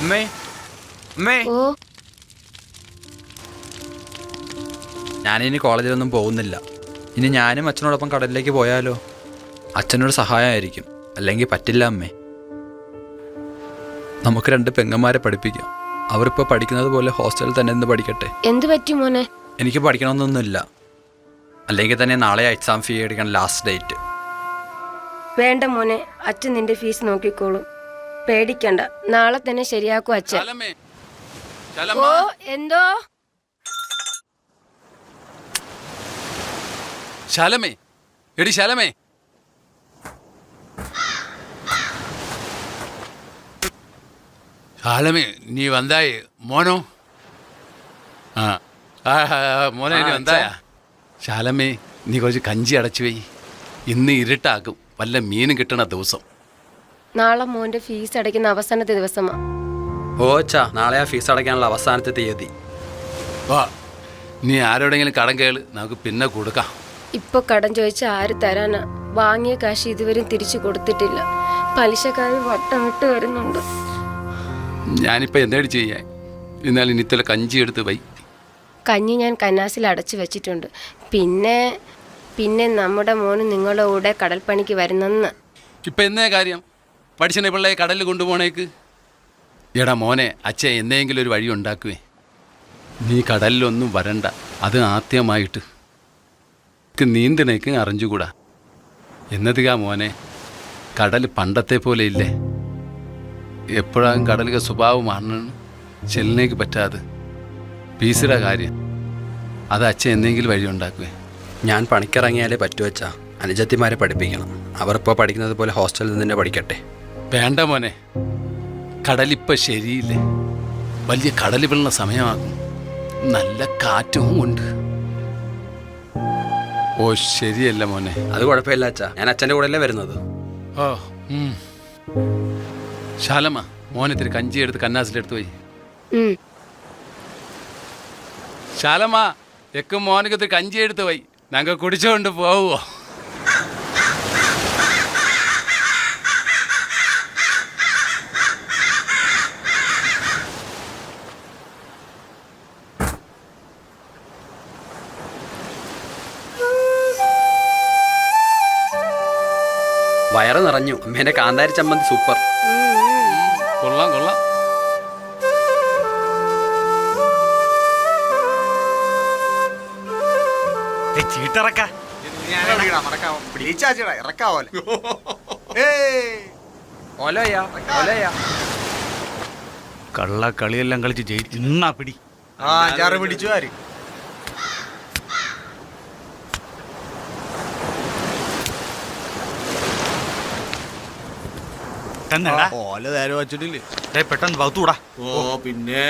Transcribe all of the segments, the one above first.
അമ്മേ അമ്മേ ഓ. ഞാനിനി കോളേജിലൊന്നും പോകുന്നില്ല. ഇനി ഞാനും അച്ഛനോടൊപ്പം കടലിലേക്ക് പോയാലോ? അച്ഛനോട് സഹായമായിരിക്കും. അല്ലെങ്കിൽ പറ്റില്ല അമ്മേ. നമുക്ക് രണ്ട് പെങ്ങന്മാരെ പഠിപ്പിക്കാം. അവരിപ്പോൾ പഠിക്കുന്നത് പോലെ ഹോസ്റ്റലിൽ തന്നെ നിന്ന് പഠിക്കട്ടെ. എന്ത് പറ്റി മോനെ? എനിക്ക് പഠിക്കണമെന്നൊന്നുമില്ല. അല്ലെങ്കിൽ തന്നെ നാളെ എക്സാം ഫീ അടിക്കണം ലാസ്റ്റ് ഡേറ്റ് വേണ്ട മോനെ അച്ഛൻ നിന്റെ ഫീസ് നോക്കിക്കോളും. പേടിക്കണ്ട. നാളെ തന്നെ ശരിയാക്കും അച്ഛൻ. ഓ എന്തോ? ശാലമേ. എടി ശാലമേ. ശാലമേ നീ വന്നായി. മോനോ? ആ. മോനെ നീ വந்தாയ ശാലമേ നീ കുറച്ച് കഞ്ചി അടച്ചു വെയ്. ഇന്ന് ഇരുട്ടാക്കും വല്ല മീനും കിട്ടണ ദിവസം. നാളെ മോന്റെ ഫീസ് അടയ്ക്കുന്ന അവസാനത്തെ ദിവസമാ. ഓ അച്ഛാ നാളെ ആ ഫീസ് അടയ്ക്കാനുള്ള അവസാനത്തെ തീയതി. വാ നീ ആരോടെങ്കിലും കടം കേൾ നമുക്ക് പിന്നെ കൊടുക്കാം. ഇപ്പൊ കടം ചോദിച്ച ആര് തരാനാ? വാങ്ങിയ കാശ് ഇതുവരെയും തിരിച്ചു കൊടുത്തിട്ടില്ല. പലിശക്കാരൻ വട്ടം വിട്ട് വരുന്നുണ്ട്. ഞാനിപ്പോൾ എന്തേടി ചെയ്യാൻ എന്നാലും ഇനിത്തല കഞ്ചി എടുത്ത് വൈ. കഞ്ഞി ഞാൻ കന്നാസിൽ അടച്ചു വെച്ചിട്ടുണ്ട്. പിന്നെ പിന്നെ നമ്മുടെ മോന് നിങ്ങളുടെ കൂടെ കടൽപ്പണിക്ക് വരുന്നെന്ന്. ഇപ്പൊ എന്നേ കാര്യം? പഠിച്ചനെ പിള്ളയെ കടലിൽ കൊണ്ടുപോണേക്ക്? എടാ മോനെ അച്ഛ എന്തെങ്കിലും ഒരു വഴി ഉണ്ടാക്കുവേ. നീ കടലിലൊന്നും വരണ്ട. അത് ആദ്യമായിട്ട്. നീന്തണേക്ക് അറിഞ്ഞുകൂടാ. എന്നതുകാ മോനെ കടൽ പണ്ടത്തെ പോലെ ഇല്ലേ? എപ്പോഴാകും സ്വഭാവം സ്വഭാവമാണ് ചെല്ലിനേക്ക് പറ്റാതെ. പീസിട കാര്യം. അത് അച്ഛൻ എന്തെങ്കിലും വഴി ഉണ്ടാക്കുവേ. ഞാൻ പണിക്കിറങ്ങിയാലേ പറ്റുവച്ചാ അനുജത്തിമാരെ പഠിപ്പിക്കണം. അവർ ഇപ്പോൾ പഠിക്കുന്നത് പോലെ ഹോസ്റ്റലിൽ നിന്ന് തന്നെ പഠിക്കട്ടെ. വേണ്ട മോനെ. കടലിപ്പ ശരിയില്ലേ? വലിയ കടലി വീഴുന്ന സമയമാകും. നല്ല കാറ്റും ഉണ്ട്. ഓ ശരിയല്ല മോനെ. അത് കുഴപ്പമില്ല അച്ഛാ. ഞാൻ അച്ഛന്റെ കൂടെയല്ലേ വരുന്നത്. ഓ ഉം. ശാലമ്മ മോനെ ഇത്തിരി കഞ്ചി എടുത്ത് കന്നാസിലെടുത്ത് പോയി. ഉം. ശാലമ്മ എക്കും മോനക്ക് ഇത്തിരി കഞ്ചി എടുത്ത് പോയി. ഞങ്ങൾ കുടിച്ചുകൊണ്ട് പോവുമോ വയറ് നിറഞ്ഞു. അമ്മേന്റെ കാന്താരി ചമ്മന്തി സൂപ്പർ കൊള്ളാം കൊള്ളാം. ചീട്ടിറക്ക ഇറക്കാവോലെ ഓലയാ ഓലയാ കള്ള കളിയെല്ലാം കളിച്ച് ജയിച്ചു ഇന്നാ പിടി. ആ ചാറ് പിടിച്ചു ആര്? എന്നടാ ഓല നേരെ വച്ചിട്ടില്ലേ? ഡേ പെട്ടെന്ന് പകുത്തൂടാ ഓ പിന്നെ?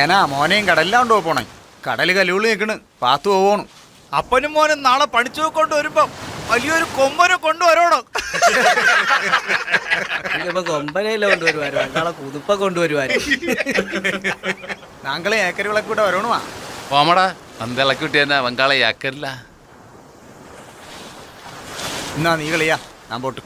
ഏനാ മോനെയും കടലിലാ കൊണ്ടു പോണേ. കടൽ കലുകളി നിൽക്കണ് പാത്തു പോവണം. അപ്പനും മോനും നാളെ പഠിച്ചു കൊണ്ട് വരുമ്പോ വലിയൊരു കൊമ്പനെ കൊണ്ടുവരണോ. കൊമ്പനെല്ലാം കൊമ്പനയില കൊണ്ടുവരുവാര്? രണ്ടാളെ പുതുപ്പ കൊണ്ടുവരുവാര്. താങ്കളെ ഏക്കരി വിളക്കൂട്ട വരണുവാ. പോമടാ പന്തിളക്കി തന്നെ വങ്കാളെ ആക്കരില്ല എന്നാ നീ കളിയാ? ഞാൻ പോട്ട്.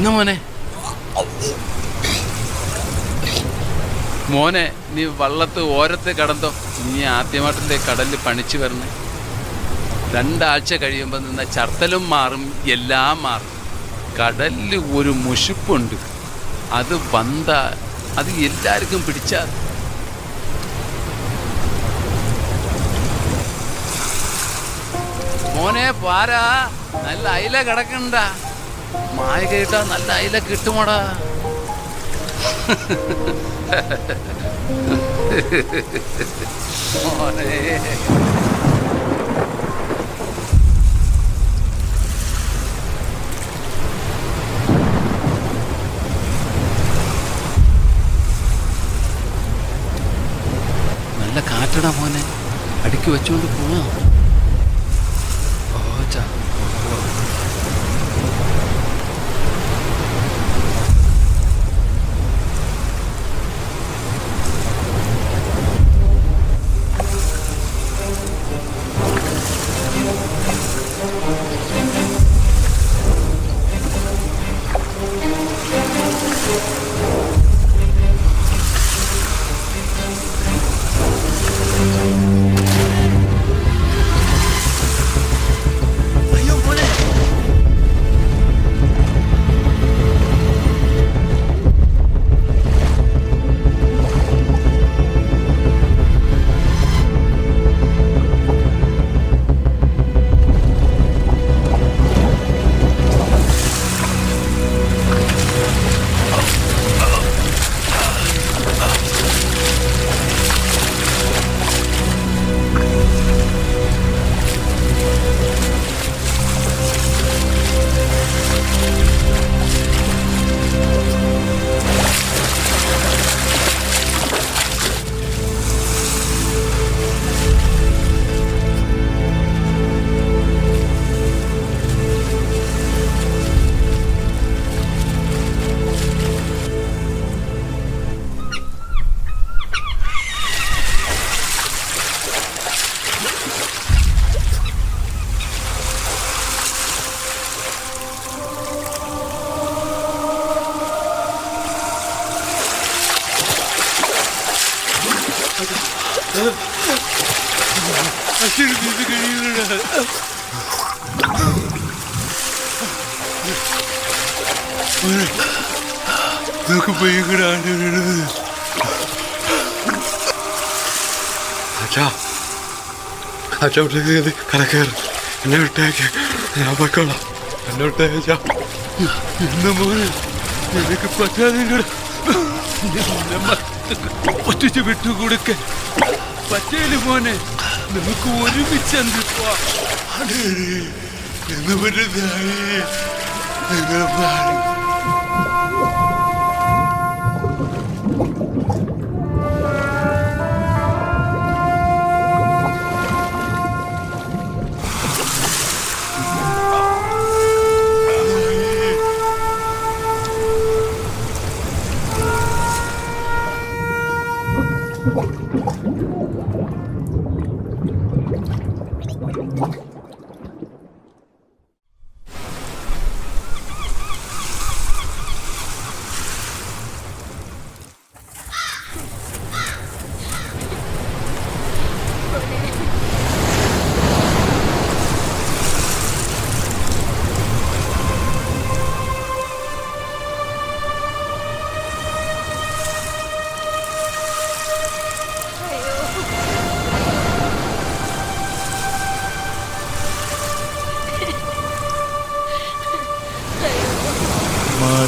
എന്നാ മോനെ? മോനെ നീ വള്ളത്ത് ഓരത്ത് കടന്തോ നീ ആദ്യമായിട്ടല്ലേ കടലിൽ പണിച്ചു വരണേ? രണ്ടാഴ്ച കഴിയുമ്പോൾ നിന്ന ചർത്തലും മാറും എല്ലാം മാറും. കടലിൽ ഒരു മുഷിപ്പുണ്ട്. അത് വന്ന അത് എല്ലാവർക്കും പിടിച്ചാൽ മോനെ പാരാ. നല്ല അയില കിടക്കണ്ട. മായ കേട്ടാ നല്ല അയില കിട്ടുമോടാ? മോനെ. നല്ല കാറ്റടാ മോനെ. അടുക്കി വെച്ചുകൊണ്ട് അച്ഛാ. അച്ഛാ വിട്ടേക്ക് കലക്കേറ് എന്നെ വിട്ടേക്ക്. ഞാൻ പൊയ്ക്കോളാം. എന്നെ വിട്ടേക്ക് എന്റെ മോനെ എനിക്ക് പറ്റാതെ ഒറ്റിച്ച് വിട്ടുകൊടുക്ക. പറ്റേൽ മോനെ നമുക്ക് ഒരുമിച്ച് എന്ത് പോവാം. എന്ന്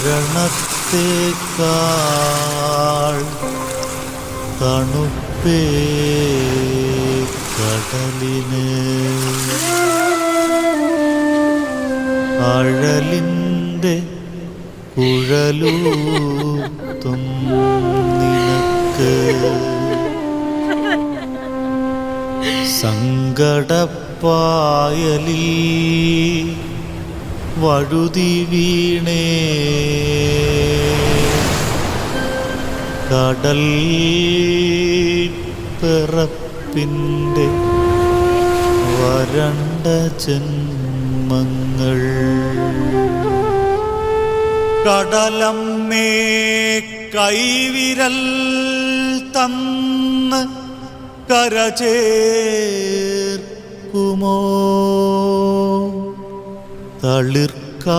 മരണത്തേക്കാൾ തണുപ്പേ കടലിന്. അഴലിന്റെ കുഴലൂത്തും നിനക്ക്. സങ്കടപ്പായലിൽ വഴുതി വീണേ. കടൽ പിറപ്പിന്റെ വരണ്ട ജന്മങ്ങൾ. കടലമ്മേ കൈവിരൽ തന്ന് കരചേർക്കുമോ? தளிர்க்கா